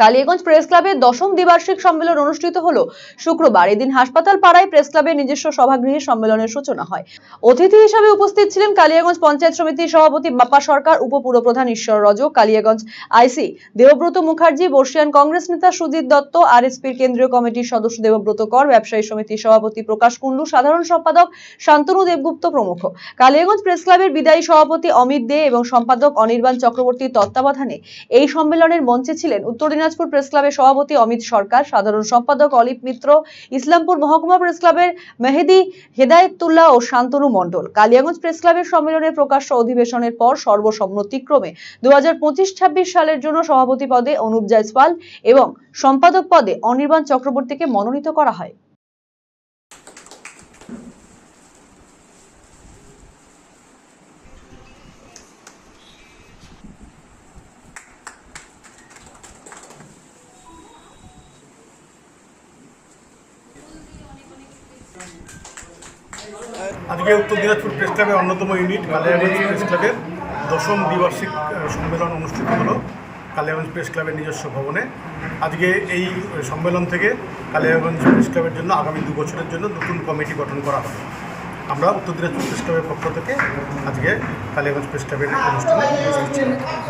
Kaliaganj press ক্লাবের দশম দ্বিবার্ষিক সম্মেলন অনুষ্ঠিত হলো শুক্রবার। এদিন হাসপাতাল পাড়ায় প্রেস ক্লাবের নিজস্ব সভাগৃহে সম্মেলনের সূচনা হয়। অতিথি হিসাবে উপস্থিত ছিলেন কালিয়াগঞ্জ পঞ্চায়েত সমিতির সভাপতি বাপ্পা সরকার, উপপুরপ্রধান ঈশ্বর রজ কালিয়াগঞ্জ আইসি দেবব্রত মুখার্জি, বর্ষিয়ান কংগ্রেস নেতা সুজিত দত্ত, আরএসপির কেন্দ্রীয় কমিটির সদস্য দেবব্রত কর, ব্যবসায়ী সমিতির সভাপতি প্রকাশ কুন্ডু সাধারণ সম্পাদক শান্তনু দেবগুপ্ত প্রমুখ। কালিয়াগঞ্জ প্রেস ক্লাবের বিদায়ী সভাপতি অমিত দে এবং সম্পাদক অনির্বাণ চক্রবর্তীর তত্ত্বাবধানে এই সম্মেলনের মঞ্চে ছিলেন উত্তর দিনাজপুর প্রেস ক্লাবের সভাপতি অমিত সরকার, সাধারণ সম্পাদক অলিপ মিত্র, ইসলামপুর মহকুমা প্রেস ক্লাবের মেহেদি হেদায়তুল্লাহ ও শান্তনু মণ্ডল। কালিয়াগঞ্জ প্রেস ক্লাবের সম্মেলনের প্রকাশ্য অধিবেশনের পর সর্বসম্মতিক্রমে দু হাজার পঁচিশ ছাব্বিশ সালের জন্য সভাপতি পদে অনুপ জয়সপাল এবং সম্পাদক পদে অনির্বাণ চক্রবর্তীকে মনোনীত করা হয়। আজকে উত্তর দিনাজপুর প্রেস ক্লাবের অন্যতম ইউনিট কালিয়াগঞ্জ প্রেস ক্লাবের দশম দ্বিবার্ষিক সম্মেলন অনুষ্ঠিত হলো কালিয়াগঞ্জ প্রেস ক্লাবের নিজস্ব ভবনে আজকে এই সম্মেলন থেকে কালিয়াগঞ্জ প্রেস ক্লাবের জন্য আগামী দু বছরের জন্য নতুন কমিটি গঠন করা হবে আমরা উত্তর দিনাজপুর প্রেস ক্লাবের পক্ষ থেকে আজকে কালিয়াগঞ্জ প্রেস ক্লাবের অনুষ্ঠানে।